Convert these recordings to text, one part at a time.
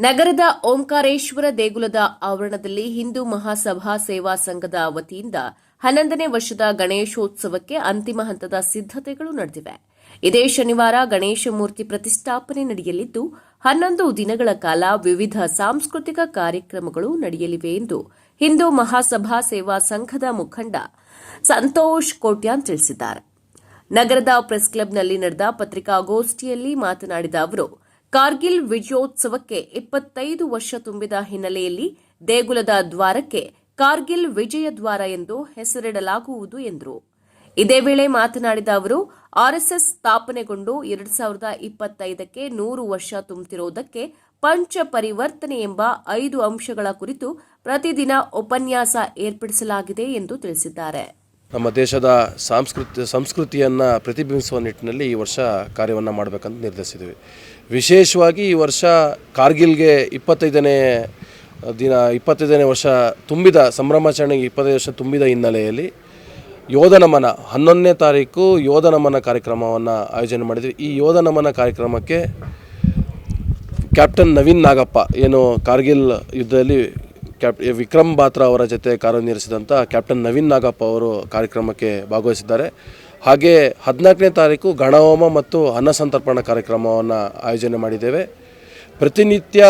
ನಗರದ ಓಂಕಾರೇಶ್ವರ ದೇಗುಲದ ಆವರಣದಲ್ಲಿ ಹಿಂದೂ ಮಹಾಸಭಾ ಸೇವಾ ಸಂಘದ ವತಿಯಿಂದ ಹನ್ನೊಂದನೇ ವರ್ಷದ ಗಣೇಶೋತ್ಸವಕ್ಕೆ ಅಂತಿಮ ಹಂತದ ಸಿದ್ದತೆಗಳು ನಡೆದಿವೆ. ಇದೇ ಶನಿವಾರ ಗಣೇಶ ಮೂರ್ತಿ ಪ್ರತಿಷ್ಠಾಪನೆ ನಡೆಯಲಿದ್ದು, ಹನ್ನೊಂದು ದಿನಗಳ ಕಾಲ ವಿವಿಧ ಸಾಂಸ್ಕೃತಿಕ ಕಾರ್ಯಕ್ರಮಗಳು ನಡೆಯಲಿವೆ ಎಂದು ಹಿಂದೂ ಮಹಾಸಭಾ ಸೇವಾ ಸಂಘದ ಮುಖಂಡ ಸಂತೋಷ್ ಕೋಟ್ಯಾನ್ ತಿಳಿಸಿದ್ದಾರೆ. ನಗರದ ಪ್ರೆಸ್ ಕ್ಲಬ್ನಲ್ಲಿ ನಡೆದ ಪತ್ರಿಕಾಗೋಷ್ಠಿಯಲ್ಲಿ ಮಾತನಾಡಿದ ಅವರು ಕಾರ್ಗಿಲ್ ವಿಜಯೋತ್ಸವಕ್ಕೆ ಇಪ್ಪತ್ತೈದು ವರ್ಷ ತುಂಬಿದ ಹಿನ್ನೆಲೆಯಲ್ಲಿ ದೇಗುಲದ ದ್ವಾರಕ್ಕೆ ಕಾರ್ಗಿಲ್ ವಿಜಯ ದ್ವಾರ ಎಂದು ಹೆಸರಿಡಲಾಗುವುದು ಎಂದರು. ಇದೇ ವೇಳೆ ಮಾತನಾಡಿದ ಅವರು ಆರ್ಎಸ್ಎಸ್ ಸ್ಥಾಪನೆಗೊಂಡು ಎರಡು ಸಾವಿರದ ಇಪ್ಪತ್ತೈದಕ್ಕೆ ನೂರು ವರ್ಷ ತುಂಬುತ್ತಿರುವುದಕ್ಕೆ ಪಂಚ ಪರಿವರ್ತನೆ ಎಂಬ ಐದು ಅಂಶಗಳ ಕುರಿತು ಪ್ರತಿದಿನ ಉಪನ್ಯಾಸ ಏರ್ಪಡಿಸಲಾಗಿದೆ ಎಂದು ತಿಳಿಸಿದ್ದಾರೆ. ನಮ್ಮ ದೇಶದ ಸಾಂಸ್ಕೃತಿ ಸಂಸ್ಕೃತಿಯನ್ನು ಪ್ರತಿಬಿಂಬಿಸುವ ನಿಟ್ಟಿನಲ್ಲಿ ಈ ವರ್ಷ ಕಾರ್ಯವನ್ನು ಮಾಡಬೇಕಂತ ನಿರ್ಧರಿಸಿದ್ವಿ. ವಿಶೇಷವಾಗಿ ಈ ವರ್ಷ ಕಾರ್ಗಿಲ್ಗೆ ಇಪ್ಪತ್ತೈದನೇ ದಿನ, ಇಪ್ಪತ್ತೈದನೇ ವರ್ಷ ತುಂಬಿದ, ಸಂಭ್ರಮಾಚರಣೆಗೆ ಇಪ್ಪತ್ತೈದು ವರ್ಷ ತುಂಬಿದ ಹಿನ್ನೆಲೆಯಲ್ಲಿ ಯೋಧ ನಮನ, ಹನ್ನೊಂದನೇ ತಾರೀಕು ಯೋಧ ನಮನ ಕಾರ್ಯಕ್ರಮವನ್ನು ಆಯೋಜನೆ ಮಾಡಿದ್ವಿ. ಈ ಯೋಧ ನಮನ ಕಾರ್ಯಕ್ರಮಕ್ಕೆ ಕ್ಯಾಪ್ಟನ್ ನವೀನ್ ನಾಗಪ್ಪ, ಏನು ಕಾರ್ಗಿಲ್ ಯುದ್ಧದಲ್ಲಿ ಕ್ಯಾಪ್ ವಿಕ್ರಮ್ ಬಾತ್ರಾ ಅವರ ಜೊತೆ ಕಾರ್ಯನಿರ್ವಹಿಸಿದಂಥ ಕ್ಯಾಪ್ಟನ್ ನವೀನ್ ನಾಗಪ್ಪ ಅವರು ಕಾರ್ಯಕ್ರಮಕ್ಕೆ ಭಾಗವಹಿಸಿದ್ದಾರೆ. ಹಾಗೆ ಹದಿನಾಲ್ಕನೇ ತಾರೀಕು ಗಣಹೋಮ ಮತ್ತು ಅನ್ನ ಸಂತರ್ಪಣಾ ಕಾರ್ಯಕ್ರಮವನ್ನು ಆಯೋಜನೆ ಮಾಡಿದ್ದೇವೆ. ಪ್ರತಿನಿತ್ಯ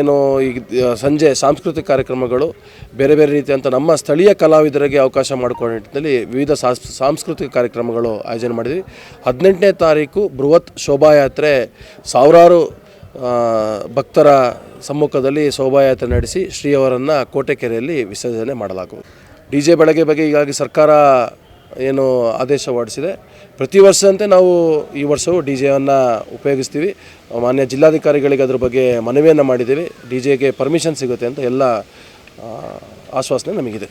ಏನು ಈಗ ಸಂಜೆ ಸಾಂಸ್ಕೃತಿಕ ಕಾರ್ಯಕ್ರಮಗಳು, ಬೇರೆ ಬೇರೆ ರೀತಿಯಂಥ ನಮ್ಮ ಸ್ಥಳೀಯ ಕಲಾವಿದರಿಗೆ ಅವಕಾಶ ಮಾಡಿಕೊಂಡ ನಿಟ್ಟಿನಲ್ಲಿ ವಿವಿಧ ಸಾಂಸ್, ಸಾಂಸ್ಕೃತಿಕ ಕಾರ್ಯಕ್ರಮಗಳು ಆಯೋಜನೆ ಮಾಡಿದ್ವಿ. ಹದಿನೆಂಟನೇ ತಾರೀಕು ಬೃಹತ್ ಶೋಭಾಯಾತ್ರೆ ಸಾವಿರಾರು ಭಕ್ತರ ಸಮ್ಮುಖದಲ್ಲಿ ಶೋಭಾಯಾತ್ರೆ ನಡೆಸಿ ಶ್ರೀಯವರನ್ನು ಕೋಟೆಕೆರೆಯಲ್ಲಿ ವಿಸರ್ಜನೆ ಮಾಡಲಾಗುವುದು. ಡಿ ಜೆ ಬೆಳಗ್ಗೆ ಬಗ್ಗೆ ಈಗಾಗಿ ಸರ್ಕಾರ ಏನು ಆದೇಶ ಹೊರಡಿಸಿದೆ. ಪ್ರತಿ ವರ್ಷದಂತೆ ನಾವು ಈ ವರ್ಷವೂ ಡಿ ಜೆಯನ್ನು ಉಪಯೋಗಿಸ್ತೀವಿ. ಮಾನ್ಯ ಜಿಲ್ಲಾಧಿಕಾರಿಗಳಿಗೆ ಅದ್ರ ಬಗ್ಗೆ ಮನವಿಯನ್ನು ಮಾಡಿದ್ದೀವಿ. ಡಿ ಜೆಗೆ ಪರ್ಮಿಷನ್ ಸಿಗುತ್ತೆ ಅಂತ ಎಲ್ಲ ಆಶ್ವಾಸನೆ ನಮಗಿದೆ.